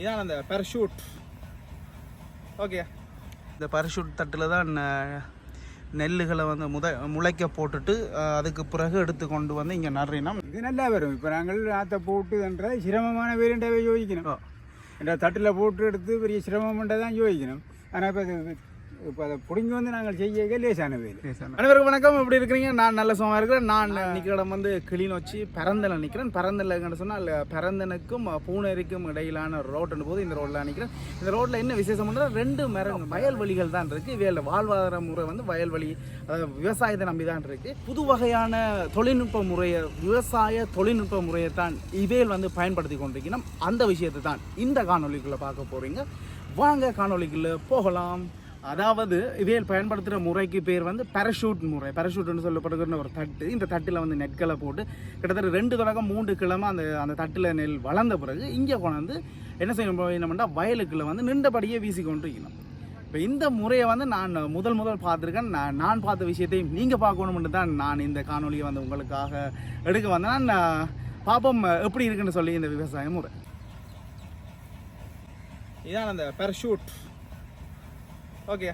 இதான் அந்த Parachute okay இந்த பேரஷூட் தட்டில் தான் நெல்லுகளை வந்து முத முளைக்க போட்டுட்டு அதுக்கு பிறகு எடுத்து கொண்டு வந்து இங்கே நடுறினோம் இது நல்லா வரும். இப்போ நாங்கள் ஆற்ற போட்டுன்ற சிரமமான வேறுண்டவே யோசிக்கணும். என்ற தட்டில் போட்டு எடுத்து பெரிய சிரமம்ன்றதை தான் யோசிக்கணும். ஆனால் இப்போ இப்போ அதை பிடுங்கி வந்து நாங்கள் செய்ய லேசான வேலை. அனைவருக்கும் வணக்கம். எப்படி இருக்கிறீங்க? நான் நல்ல சுகமாக இருக்கிறேன். நான் இன்னைக்கு இடம் வந்து கிளிநொச்சி பரந்தல நிற்கிறேன் பரந்தலன்னு சொன்னால் பரந்தனுக்கும் பூனேரிக்கும் இடையிலான ரோட்டு போது இந்த ரோட்டில் நிற்கிறேன் இந்த ரோட்டில் என்ன விசேஷம்னா ரெண்டு மரம் வயல்வெளிகள் தான் இருக்குது இவையில் வாழ்வாதார முறை வந்து வயல்வெளி அதாவது விவசாயத்தை நம்பி தான் இருக்குது புது வகையான தொழில்நுட்ப முறையை விவசாய தொழில்நுட்ப முறையை தான் இவையில் வந்து பயன்படுத்தி கொண்டிருக்கணும் அந்த விஷயத்தை தான் இந்த காணொலிக்குள்ளே பார்க்க போகிறீங்க வாங்க காணொலிக்குள்ளே போகலாம். அதாவது இவையில் பயன்படுத்துகிற முறைக்கு பேர் வந்து பேரஷூட் முறை. பேரஷூட்னு சொல்லப்படுகிற ஒரு தட்டு. இந்த தட்டில் வந்து நெற்களை போட்டு கிட்டத்தட்ட ரெண்டு தொடக்கம் மூன்று கிழமை அந்த அந்த தட்டில் நெல் வளர்ந்த பிறகு இங்கே கொண்டாந்து என்ன செய்யணும் என்னமெண்டா வயலுக்குள்ள வந்து நின்றபடியே வீசி கொண்டு இருக்கணும். இப்போ இந்த முறையை வந்து நான் முதல் முதல் பார்த்துருக்கேன். நான் நான் பார்த்த விஷயத்தையும் நீங்கள் பார்க்கணும்னு தான் நான் இந்த காணொலியை வந்து உங்களுக்காக எடுக்க வந்தேன். நான் பாப்போம் எப்படி இருக்குன்னு சொல்லி இந்த விவசாய முறை. இதான் அந்த பெர்ஷூட் ஓகே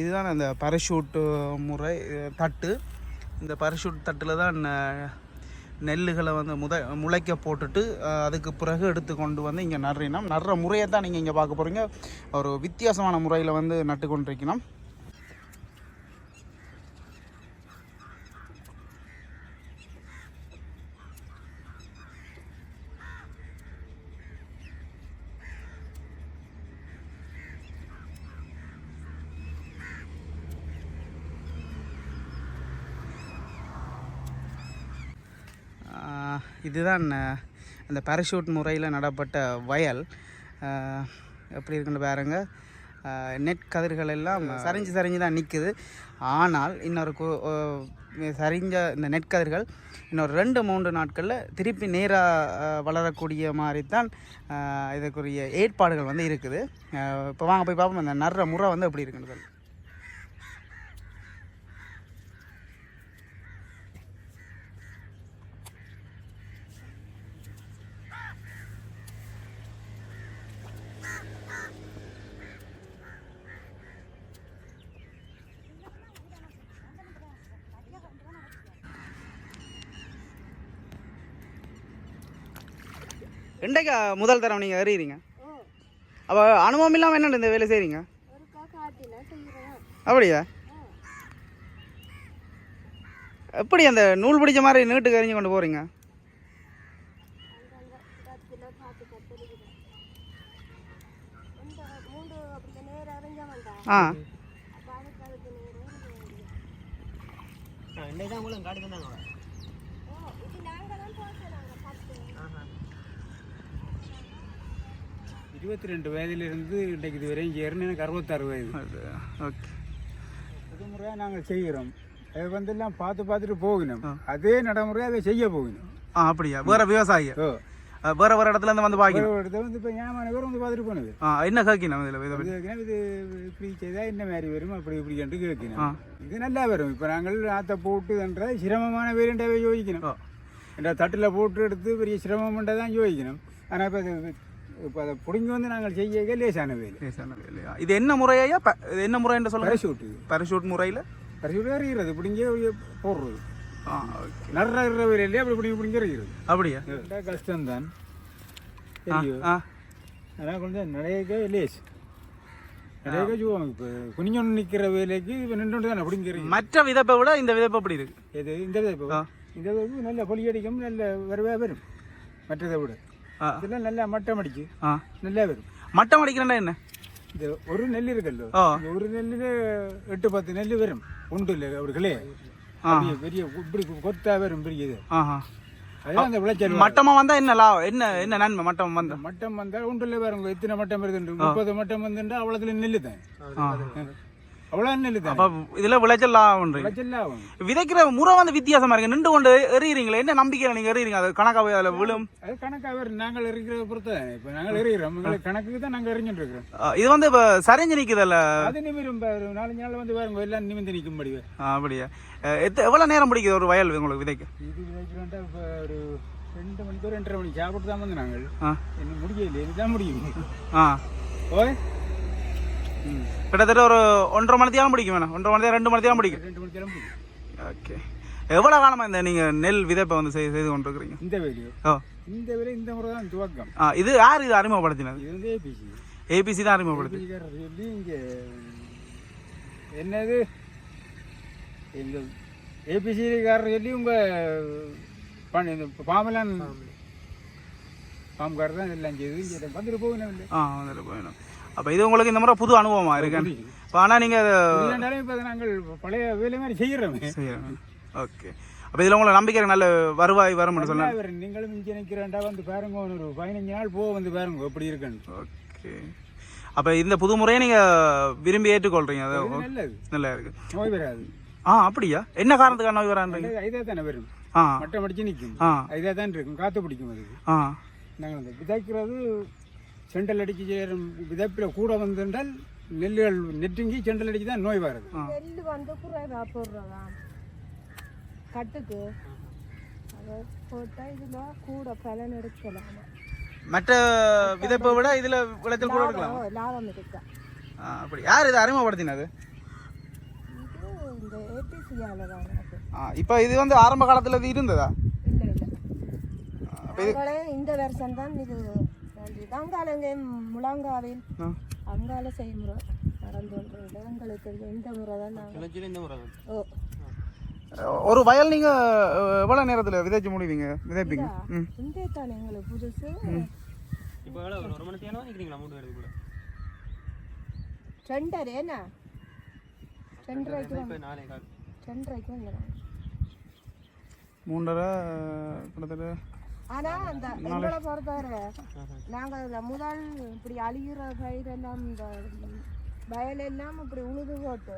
இதுதான் அந்த பரஷூட்டு முறை தட்டு. இந்த பரஷூட் தட்டில் தான் என்ன நெல்லுகளை வந்து முத முளைக்க போட்டுட்டு அதுக்கு பிறகு எடுத்து கொண்டு வந்து இங்கே நடுறினோம் நடுற முறையை தான் நீங்கள் இங்கே பார்க்க போகிறீங்க ஒரு வித்தியாசமான முறையில் வந்து நட்டு கொண்டிருக்கணும் இதுதான் அந்த பேரஷூட் முறையில் நடப்பட்ட வயல். எப்படி இருக்குன்னு பாருங்க. நெட் கதிர்கள் எல்லாம் சரிஞ்சு சரிஞ்சு தான் நிற்குது ஆனால் இன்னொரு சரிஞ்ச இந்த நெற்கதிர்கள் இன்னொரு ரெண்டு மூன்று நாட்களில் திருப்பி நேராக வளரக்கூடிய மாதிரி தான் இதுக்குரிய ஏற்பாடுகள் வந்து இருக்குது. இப்போ வாங்க போய் பார்ப்போம். அந்த நடுற முறை வந்து எப்படி இருக்குன்னு இன்றைக்கா முதல் தரம் நீங்கள் அறியுறீங்க அப்போ அனுபவம் இல்லாமல் என்ன இந்த வேலை செய்கிறீங்க அப்படியா? எப்படி அந்த நூல் பிடிச்ச மாதிரி நீட்டுக்கு எறிஞ்சு கொண்டு போகிறீங்க ஆ. இருபத்தி ரெண்டு வயதிலிருந்து இன்றைக்கு இது வரையும் சேரணும் எனக்கு அறுபத்தாறு வயது. ஓகே புது முறையாக நாங்கள் செய்கிறோம். அது வந்து எல்லாம் பார்த்து பார்த்துட்டு போகணும். அதே நடைமுறையாக அதை செய்ய போகணும். ஆ அப்படியா? வேற விவசாயி? ஓ. வேற வேற இடத்துல இருந்து வந்து பாக்கணும் ஒரு இடத்த வந்து இப்போ ஞாபகம் பேர் வந்து பார்த்துட்டு போனது. ஆ என்ன கேட்கணும் இதில்? இதை இது பற்றி கேட்கணும், இது இப்படி செய்தால் என்ன மாதிரி வரும்? அப்படி இப்படி என்று கேட்கணும். இது நல்லா வரும். இப்போ நாங்கள் ஆற்ற போட்டுன்ற சிரமமான வேறுண்டவே யோசிக்கணும். என்ற தட்டில் போட்டு எடுத்து பெரிய சிரமம்ன்றதை தான் யோசிக்கணும். ஆனால் இப்போ இப்போ அதை பிடுங்கி வந்து நாங்கள் செய்ய லேசான வேலை. லேசான வேலையா? இது என்ன முறையா? இது என்ன முறைன்னு சொல்லுங்க. பரஷூட்டு பேரஷூட் முறையில்? பரஷூட்டு அறிகிறது பிடிங்க போடுறது. ஆ ஓகே. நடுற வேலையிலே அப்படி பிடிங்கி பிடிங்கி இருக்கிறது அப்படியா? கஷ்டம்தான். தெரியும். ஆ. ஆனால் கொஞ்சம் நிறைய லேஸ். குனிஞ்சொன்று நிற்கிற வேலைக்கு இப்போ நின்று தானே பிடிங்கிறீங்க மற்ற விதப்பை விட இந்த விதப்பு எப்படி இருக்கு. இது இந்த விதைப்பு. இந்த விதைப்பு நல்ல பொலி அடிக்கும் நல்ல வரவே வரும். மற்றதை விட. இதெல்லாம் நல்லா மட்டம் அடிச்சு நல்லா வரும். மட்டம் அடிக்கிறேன்னா என்ன? இந்த ஒரு நெல் இருக்கல்லோ? ஒரு நெல்லில் எட்டு பத்து நெல் வரும். உண்டு இல்லை அப்படி கிளே ஆ. பெரிய இப்படி கொத்தா வரும் பெரிய இது. அந்த விளைச்சல் மட்டமா வந்தா என்ன லாபம் என்ன என்ன நன்மை மட்டம் வந்தா? மட்டம் வந்தால் உண்டு இல்லை பாருங்க எத்தனை மட்டம் வருதுண்டு? முப்பது மட்டம் வந்துட்டா அவ்வளோத்துல நெல் தான் அப்ப இதுல விளைச்சல் ஆகும் விதைக்கிற முறை வந்து வித்தியாசமா இருக்கு. நின்று கொண்டு எறிகிறீங்களே என்ன நம்பிக்கையில நீங்க எறிகிறீங்க அது கணக்காவே அதுல விழும். அது கணக்காக வேறு நாங்கள் இருக்கிறத பொறுத்து இப்போ நாங்கள் எறிகிறோம். எங்களுக்கு கணக்குக்கு தான் நாங்கள் எறிஞ்சிட்டு இருக்கிறோம். இது வந்து இப்ப சரிஞ்சு நிக்குதல்ல? அது நிமிரும் நாலஞ்சு நாள் வந்து பாருங்க எல்லாம் நிமிந்து நிற்கும்படி அஹ் அப்படியா. எத்த- எவ்வளவு நேரம் பிடிக்குது ஒரு வயல் உங்களுக்கு விதைக்க? இது விதைக்கிறோம்டா இப்போ ஒரு ரெண்டு மணிக்கு ரெண்டரை மணிக்கு சாப்பிட்டு தான் வந்து நாங்கள். ஆ. இன்னும் முடியல இதுதான் முடியும் ஆ. ஓய். கிட்டத்தட்ட ஒரு ஒன்றரை மணி தேரம் பிடிக்கும் வேணாம் ஒன்றரை மணி ரெண்டு மணி தேரம் பிடிக்கும். ரெண்டு மணிக்கு முடியும் ஓகே. எவ்வளவு காலமா இந்த நீங்க நெல் விதைப்பை வந்து செய்து செய்து கொண்டிருக்கிறீங்க? இந்த வேலையோ ஓ. இந்த வேலை இந்த முறை தான் துவக்கம். ஆ இது யார் இது அறிமுகப்படுத்தினது? இது வந்து ஏபிசி ஏபிசி தான் அறிமுகப்படுத்தி இங்கே என்னது? இந்த ஏபிசிக்காரர் சொல்லி உங்கள் பண்ண இந்த பாம்பெல்லாம் பாம்புக்காரர் தான் எல்லாம் செய்து வந்துட்டு போகணும் ஆ வந்துட்டு போயிடும் அப்போ இது உங்களுக்கு இந்த முறை புது அனுபவமா இருக்கு இப்போ ஆனால் நீங்கள் இப்போ நாங்கள் பழைய வேலை மாதிரி செய்கிறோமே ஓகே. அப்போ இதில் உங்களுக்கு நம்பிக்கை நல்ல வருவாய் வரும்னு வரும். நீங்களும் இங்கே நிற்கிறேன்டா வந்து பாருங்க ஒரு பதினஞ்சு நாள் போக வந்து பாருங்க எப்படி இருக்குன்னு. ஓகே. அப்போ இந்த புது முறையை நீங்கள் விரும்பி ஏற்றுக்கொள்றீங்க. அது நல்லது. நல்லா இருக்கு. நோய் வராது. ஆ அப்படியா? என்ன காரணத்துக்காக நோய் வரான்றீங்க இதே தானே வரும். ஆ. மட்டம் அடிச்சு நிற்கும் ஆ. இதே தான் இருக்கும். காற்று பிடிக்கும் அதுக்கு. ஆ. நாங்கள் அந்த விதைக்கிறது செண்டல் அடிச்சு செய்கிற விதைப்பில் கூட வந்திருந்தால் நெல்லுகள் நெட்டுங்கி செண்டல் அடிச்சு தான் நோய் வருது. நெல் வந்து குறைவா போடுறதா? கட்டுக்கு. அதை போட்டால் இதில் கூட பலன் எடுக்கலாம். மற்ற விதைப்பை விட இதில் விளைச்சல் கூட எடுக்கலாம். லாபம் இருக்கா அப்படி. யார் இதை அறிமுகப்படுத்தினது? இது இந்த ஏபிசியால் தான் அது. ஆ இப்போ இது வந்து ஆரம்ப காலத்தில் இது இருந்ததா? இல்லை இல்லை. அப்போ இது நாங்களே இந்த வருஷம் தான் இது அங்கால இங்கே முழங்காவில். அங்கால செய்முறை. நடந்து எங்களுக்கு இந்த முறை தான் நாங்கள் ஓ. ஒரு வயல் நீங்கள் எவ்வளோ நேரத்தில் விதைச்சு முடிவீங்க? விதைப்பீங்க? இந்த தானே எங்களுக்கு புதுசு? இப்போ எவ்வளோ ஒரு ஒரு மணி நேரம் நிற்கிறீங்களா மூணு பேருக்கு கூட? ரெண்டரை என்ன? ரெண்டரைக்கு நாளை கால். ரெண்டரைக்கு வந்துடும். மூன்றரை கிட்டத்தட்ட ஆனா அந்த எங்களை பொறுத்தவரை நாங்க இந்த முதல் இப்படி அழிகிற பயிரெல்லாம் இந்த வயலெல்லாம் இப்படி உழுது போட்டு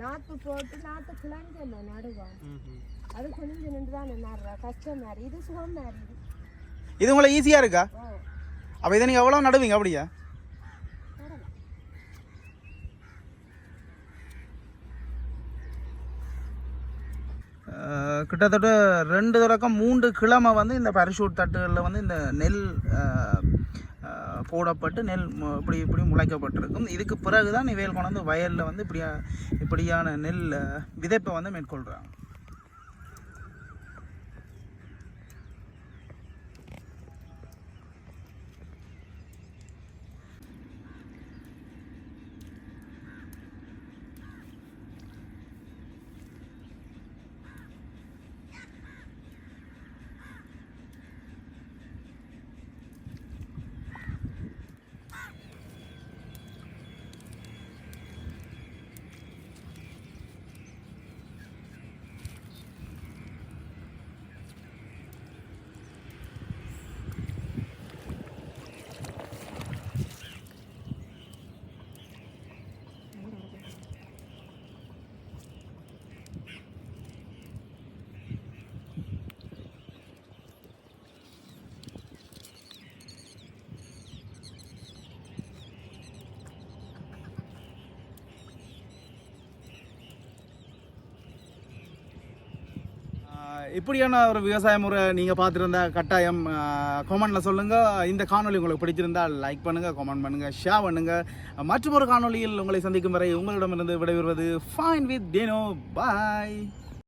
நாற்று போட்டு நாற்று கிளஞ்சல்ல நடுவோம் அது குனிஞ்சு நின்று தான் நடுற கஷ்டம் மாதிரி. இது சுகம் மாதிரி. இது. உங்களுக்கு ஈஸியாக இருக்கா? அப்போ இதை நீங்கள் எவ்வளோ நடுவீங்க அப்படியா? கிட்டத்தட்ட ரெண்டு தொடக்கம் மூன்று கிழமை வந்து இந்த பரிசூட் தட்டுகளில் வந்து இந்த நெல் போடப்பட்டு நெல் இப்படி இப்படி முளைக்கப்பட்டிருக்கும். இதுக்கு பிறகு தான் இவையில் கொண்டு வயலில் வந்து இப்படியா இப்படியான நெல் விதைப்பை வந்து மேற்கொள்கிறாங்க இப்படியான ஒரு விவசாய முறை நீங்கள் பார்த்துருந்தா கட்டாயம் கமெண்டில் சொல்லுங்கள் இந்த காணொளி உங்களுக்கு பிடிச்சிருந்தால் லைக் பண்ணுங்கள் கமெண்ட் பண்ணுங்கள் ஷேர் பண்ணுங்கள் மற்றொரு காணொலியில் காணொளியில் உங்களை சந்திக்கும் வரை உங்களிடமிருந்து விடைபெறுவது ஃபைன் வித் டேனோ பாய்